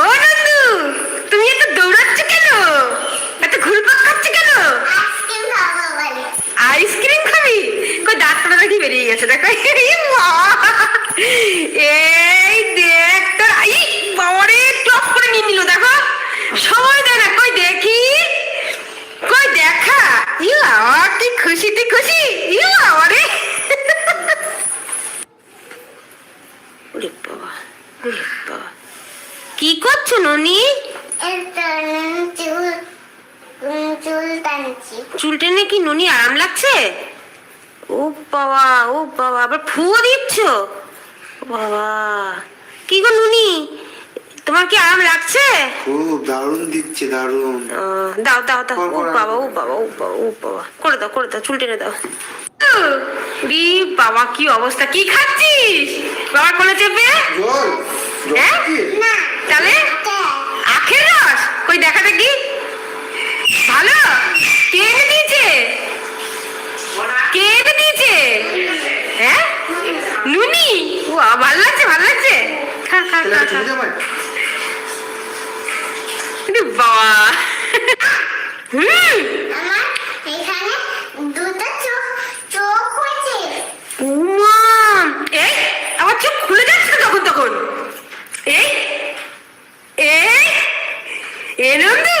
ও নন্দু তুমি এত দৌড়াচ্ছ কেন? এত ঘুরপাক খাচ্ছ কেন? আইসক্রিম খাব কই দাঁতটা দেখি বেরিয়ে গেছে দেখো। এই মা! এই দেখ তোর আই বাবারে টপ করে নিয়ে নিল দেখো। সময় দেয় না কই দেখি? কই দেখা। বাবা কি খুশি তুই খুশি? ইউ বাবারে ওরে বাবা ওরে বাবা কি করছ ননি এটা চুল উম, চুল টানছি চুল টেনে কি ননি আরাম লাগছে? ও বাবা ও বাবা আবার ফুয়ো দিচ্ছ? বাবা কি গো নুনি? তোমার কি আরাম লাগছে? ও দারুণ দিচ্ছে দারুণ। দাও দাও দাও ও বাবা ও বাবা ও বাবা ও বাবা। করে দাও করে দাও চুল টেনে দাও। রি বাবা কি অবস্থা? কি খাচ্ছিস? বাবা কোলে চেপে? হ্যাঁ? না। তাহলে আখের রস। কই দেখা দেখি। ভালো? কে দিয়েছে কে এনে দিয়েছে হ্যাঁ? নুনি? ও ভালো লাগছে ভালো লাগছে। খা খা বাবা। হুম আমার এখানে দুটো চোখ চোখ হয়েছে উমা এই আমার চোখ খুলে যাচ্ছে তো তখন তখন এই এই এ নন্দু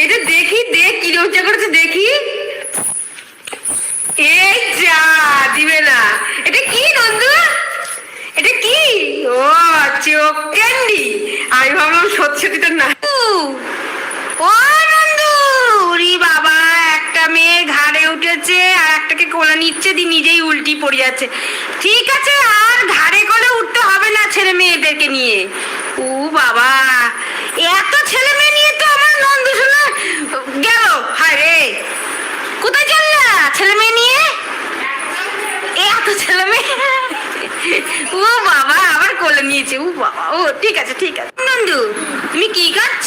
এটা দেখি করেছে দেখি। এই যা, দিবে না। এটা কি নন্দু? এটা কি? ও, চোখ ক্যান্ডি আমি ভাবলাম না। ও, নন্দু! ওরে বাবা, একটা মেয়ে ঘাড়ে উঠেছে আর একটাকে কোলে নিচ্ছে দি নিজেই উল্টি পড়ে যাচ্ছে। ঠিক আছে, আর ঘাড়ে কোলে উঠতে হবে না ছেলে মেয়েদেরকে নিয়ে। ও বাবা, এত ছেলে মেয়ে নিয়ে তো আমার নন্দু শোনা গেল হায় রে কোথায় চললা ছেলে মেয়ে নিয়ে এত ছেলে মেয়ে ও বাবা আবার নিয়েছে ও বাবা, ও, ঠিক আছে ঠিক আছে। নন্দু, তুমি কি খাচ্ছ?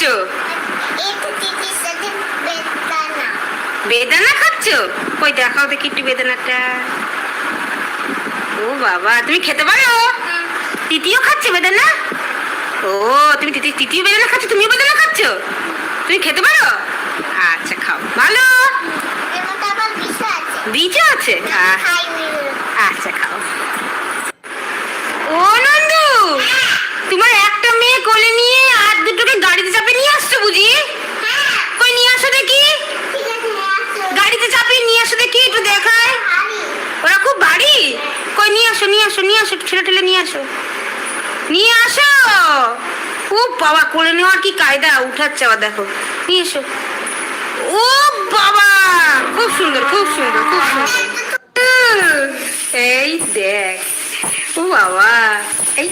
বেদানা খাচ্ছ? কই, দেখাও দেখি একটু বেদানাটা। ও, বাবা, তুমি খেতে পারো? তৃতীয় খাচ্ছে বেদানা? ও, তুমি তৃতীয় বেদানা খাচ্ছ? তুমিও বেদানা খাচ্ছ? তুমি খেতে পারো? আচ্ছা খাও। ভালো? বীজ আছে? আচ্ছা খাও। ও, নন্দু! তোমার একটা মেয়ে কোলে নিয়ে আর দুটোকে গাড়িতে চাপে নিয়ে আসছো বুঝি? কই নিয়ে আসো দেখি। গাড়িতে চাপিয়ে নিয়ে আসো দেখি, একটু দেখায়। ওরা খুব বাড়ি কই নিয়ে আসো নিয়ে আসো নিয়ে আসো একটু ঠেলে নিয়ে আসো। নিয়ে আসো। ও বাবা, কোলে নেওয়ার কি কায়দা? উঠাচ্ছে আবার দেখো। নিয়ে এসো। ও বাবা, খুব সুন্দর খুব সুন্দর খুব সুন্দর। এই দেখ। ও বাবা এই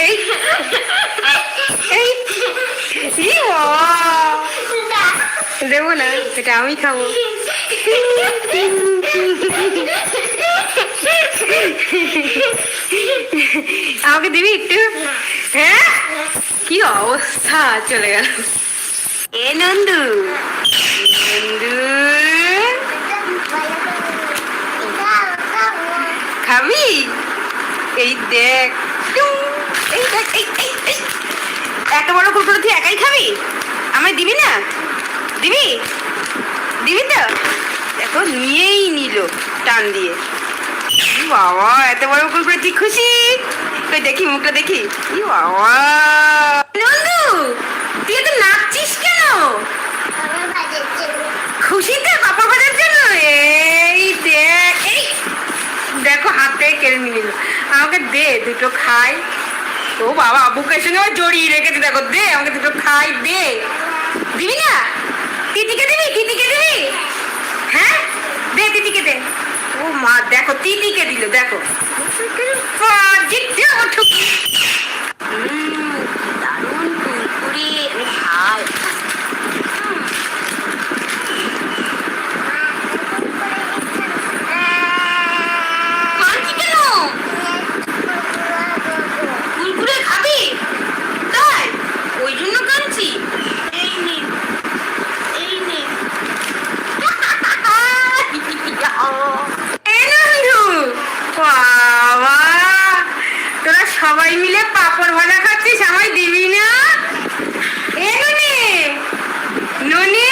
এই এই ই বাবা দেবো না এটা আমি খাব আমাকে দিবি একটু হ্যাঁ কি অবস্থা চলে গেল এ নন্দু নন্দু খাবি এই দেখ এই দেখ এই এই এত বড় কুকুর তুই একাই খাবি? আমায় দিবি না? দিবি? দিবি তো? দেখো নিয়েই নিল টান দিয়ে। বাবা এত বড় কুকুর তুই খুশি? কই দেখি মুখটা দেখি। ই বাবা। নন্দু তুই এত নাচছিস কেন? বাজের খুশিতে পাপা ভাজার জন্য এই দেখ এই দেখো কেড়ে নিল আমাকে দে, দুটো খাই। ও বাবা, বুকের সঙ্গে আমার জড়িয়ে রেখেছে, দেখো, দে, আমাকে দুটো খাই, দে। দিবি না? তিতিকে দিবি? তিতিকে দিবি? হ্যাঁ? দে, তিতিকে দে। ও মা, দেখো, তিতিকে দিল, দেখো। জিততে ওঠো দারুণ কুরকুরে আমি খাই কাঁদছি কেন কুরকুরে খাবি তাই ওই জন্য কাঁদছি এই নে এই নে এ নন্দু বাবা তোরা সবাই মিলে পাপড় ভাজা খাচ্ছিস, আমায় দিবি না? এ নুনি নুনি,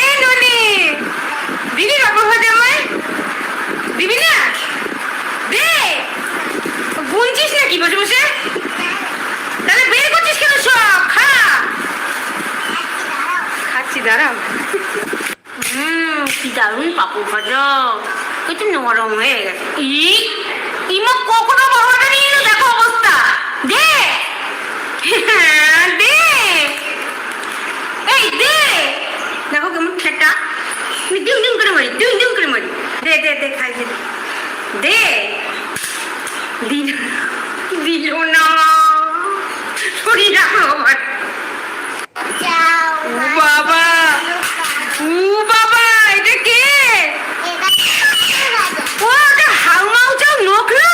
এ নুনি। দিবি পাপড় ভাজা আমায়? দিবি না? দে। গুনছিস নাকি বসে বসে? তাহলে বের করছিস কেন সব? খা। খাচ্ছি, দাঁড়াও। হুম কি দারুণ পাপড় ভাজা। একটু নরম হয়ে গেছে। ই ইমা কখনো বাবাটা নিয়ে এলো দেখো অবস্থা দে হ্যাঁ, দে এই দে দেখো কেমন ঠেটা আমি ডিম ডিম করে মারি ডিম ডিম করে মারি দে দে দে খাই দে দে দিল না শরীর রাখো আমার যাও ও বাবা ও বাবা এটা কে এটা আমার বাজে ও ওটা হাউমাউ চাও নোক না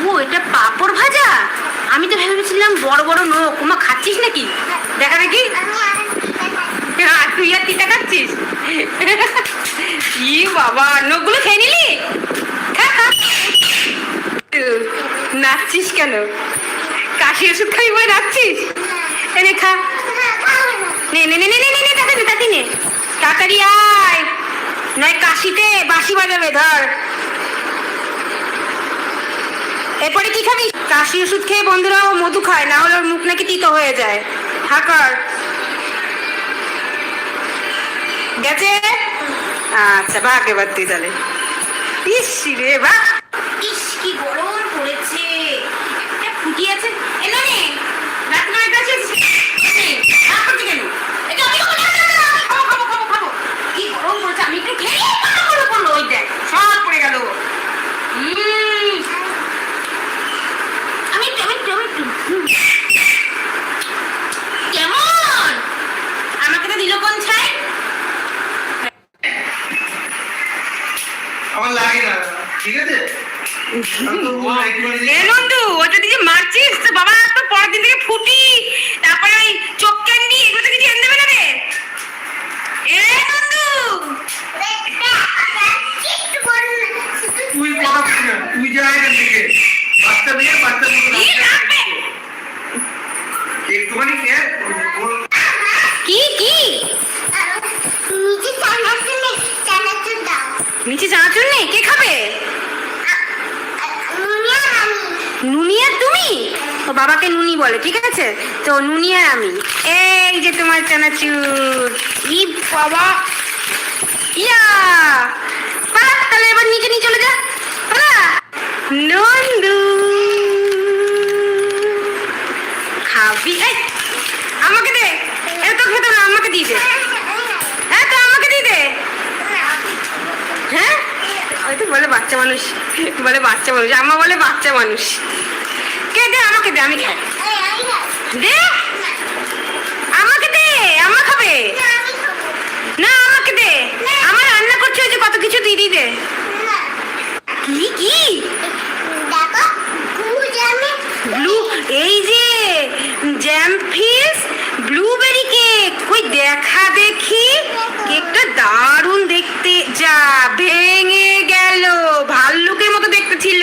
ও এটা পাপড় ভাজা আমি তো ভেবেছিলাম বড় নোক ওমা খাচ্ছিস নাকি? দেখা দেখি। তুই আর খাচ্ছিস? ই বাবা খেয়ে নিলি। নাচছিস কেন? কাশি ওষুধ খাবি বলে নাচছিস? এনে খা। নে নে নে নে নে নে, তাড়াতাড়ি তাড়াতাড়ি নে। তাড়াতাড়ি আয়। নয়, কাশিতে বাঁশি বাজাবে, ধর। এরপরে কি খাবি? কাশি ওষুধ খেয়ে বন্ধুরা ও মধু খায় না হলে ওর মুখ নাকি তিতো হয়ে যায়। হাকার। গেছে? আচ্ছা ভাগ এবার তুই তাহলে। ইস রে বা ইস কি গরম পড়েছে। ফুটি আছে এলো নে রাত নয়টা আমি গরম পড়েছে, আমি একটু খেয়ে পড়ল, ওই দেখ, সব পড়ে গেল। উম, আমি একটু, আমি একটু, আমি একটু। হুম। কেমন আমাকে তো দিল কোন ছাই আমার লাগে না ঠিক আছে বলব একটুখানি ওটা দিয়ে মারছিস তো বাবা তো পরের দিন থেকে ফুটি। তারপরে ওই চোখ ক্যান্ডি এগুলো তো কিছু এনে দেবে না রে? এ নন্দু তুই কথা তুই যা এখান থেকে। বাচ্চা মেয়ে বাচ্চা কি একটুখানি কি? নিচে চানাচুর নেই? কে খাবে নুনিয়া আমি তুমি ও বাবাকে নুনি বলে, ঠিক আছে? তো নুনি আর আমি। এই যে তোমার চানাচুর। ই বাবা। ইয়া! পালা তাহলে এবার নিচে নিয়ে চলে যা। নন্দু। খাবি? এই, আমাকে দে। এত খেতে না, আমাকে দিয়ে দে। হ্যাঁ তো আমাকে দিয়ে দে। হ্যাঁ? ওই তো বলে বাচ্চা মানুষ। বলে বাচ্চা মানুষ। আম্মা বলে বাচ্চা মানুষ। আমি খাই দে আমাকে দে আম্মা খাবে না আমাকে দে আমার রান্না করছে ওই যে কত কিছু দিয়ে দিয়ে দে কি কি দেখো গুজামে ব্লু এই যে জ্যাম ফিস ব্লুবেরি কেক কই দেখা দেখি কেকটা দারুণ দেখতে যা ভেঙে গেল ভাল্লুকের মতো দেখতে ছিল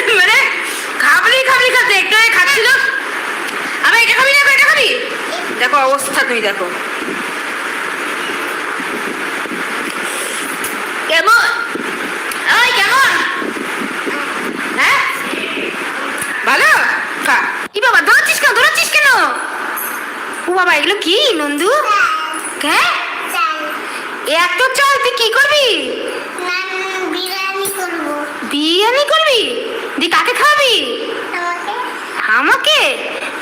মানে খাবলি খাবলি খাতে একটু খাচ্ছিল। আমি এটা খাবি না এটা খাবি? দেখো অবস্থা তুমি দেখো। কেমন? ওই কেমন? হ্যাঁ? ভালো? খা। কি বাবা দৌড়াচ্ছিস কেন? দৌড়াচ্ছিস কেন? ও বাবা এগুলো কি নন্দু? হ্যাঁ চাল এত চাল তুই কি করব। বিরিয়ানি করবি? দি কাকে খাওয়াবি? আমাকে?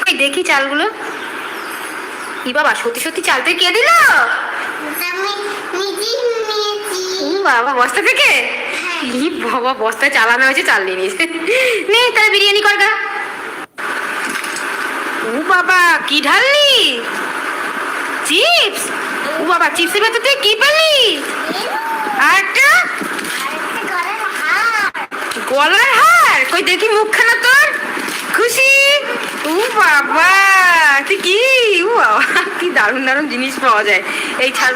ওই দেখি চালগুলো। কি বাবা সত্যি সত্যি চালতে কে দিল? বাবা বস্তা থেকে? ই বাবা বস্তায় চালানো হয়েছে চাল নিয়ে নিয়েছে। নে তাহলে বিরিয়ানি কর গা। ও বাবা কি ঢাললি? চিপস? ও বাবা চিপসের ভেতর তুই কি পেলি? আরেকটা গলার হার? কই দেখি মুখখানা তোর? খুশি? ও বাবা তুই কি? ও বাবা কি দারুণ দারুণ জিনিস পাওয়া যায়। এই ছাল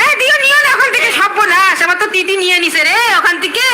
এ দিও নিও না ওখান থেকে সব না আমার তো তিতি নিয়ে নিছে রে ওখান থেকে।